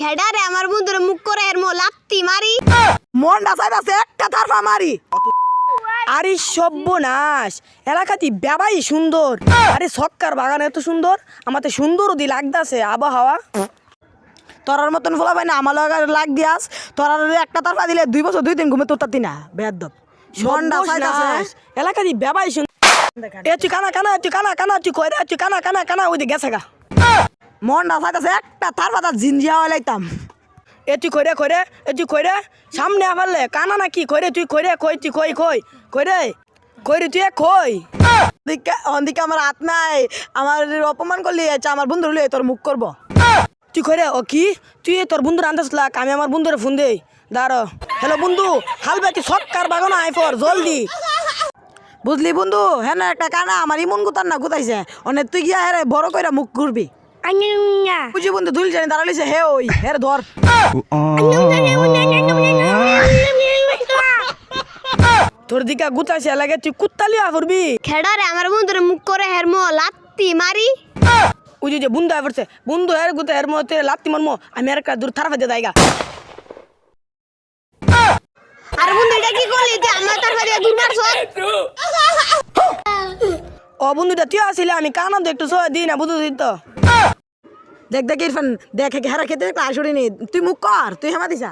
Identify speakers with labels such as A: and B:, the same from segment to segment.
A: খেডারে আমার বন্ধুরে মুখ করে এর মো লাত্তি মারি।
B: মনটা চাইতাছে একটা তারফা মারি। আরে সর্বনাশ এলাকাটি বেবাই সুন্দর। আরে সক্কার বাগান এত সুন্দর আমাতে সুন্দর দি লাগতাছে আবহাওয়া। তোরার মতন ফলা পাই না আমার লগে লাগ দিয়াস। তোরার একটা তারফা দিলে দুই বছর দুই দিন ঘুমে তোর তাতি না বেয়াদব। মনটা চাইতাছে এলাকাটি বেবাই সুন্দর এ তুই কানা কানা তুই কানা কানা তুই কই রে তুই কানা কানা কানা ওই দিকে গেছে গা। মনটা চাইতাছে একটা তারফা তার জিনজিয়া হলাইতাম এ তুই কইরে কইরে এ তুই কইরে সামনে আফারলে কানা নাকি? কইরে তুই কইরে কই তুই কই কই? কইরে কইরে তুই এ কই? দিকে অন্দিকে আমার হাত নাই। আমার অপমান করলি আচ্ছা আমার বন্ধু হলে তোর মুখ করব। তুই কইরে ও কি? তুই তোর বন্ধুর আন্দাজ লাগ আমি আমার বন্ধুরে ফোন দেই। দাঁড়ো। হ্যালো বন্ধু হালবে তুই সব কার বাগানো আই পর জলদি। বুঝলি বন্ধু হ্যাঁ একটা কানা আমার ইমন গুতার না গুতাইছে। অনেক তুই গিয়া হ্যাঁ বড় কইরা মুখ ঘুরবি। বুঝি বন্ধু দুল জানি দাঁড়ালিছে হে ওই হের ধর তোর দিকা গুতাইছে লাগে তুই কুত্তালিয়া করবি
A: খেডারে আমার বন্ধুরে মুখ করে এর মো লাত্তি মারি
B: ওই যে বন্ধু আয় পড়ছে হের গুতা হের মতে লাত্তি মারমো আমি আর দূর দাইগা
A: আর বন্ধু এটা কি তুই আমার দূর মারছ
B: ও বন্ধুটা তুই আসিলে আমি কানা তো একটু সহায় দিই না বুঝু দিই তো দেখ দেখ ইরফান দেখ হেরা খেতে আসরি নি তুই মুখ কর তুই হেমা দিছা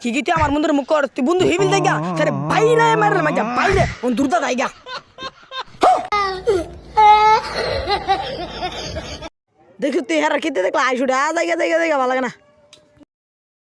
B: কি কি তুই আমার বন্ধুর মুখ কর? তুই বন্ধু হিবিল দেগা তারে বাইরে মারলে মাজা বাইরে। দূরদা দাইগা। দেখি তুই হেরা খেতে দেখলে আইসুটা জায়গা জায়গা জায়গা ভালো লাগে না।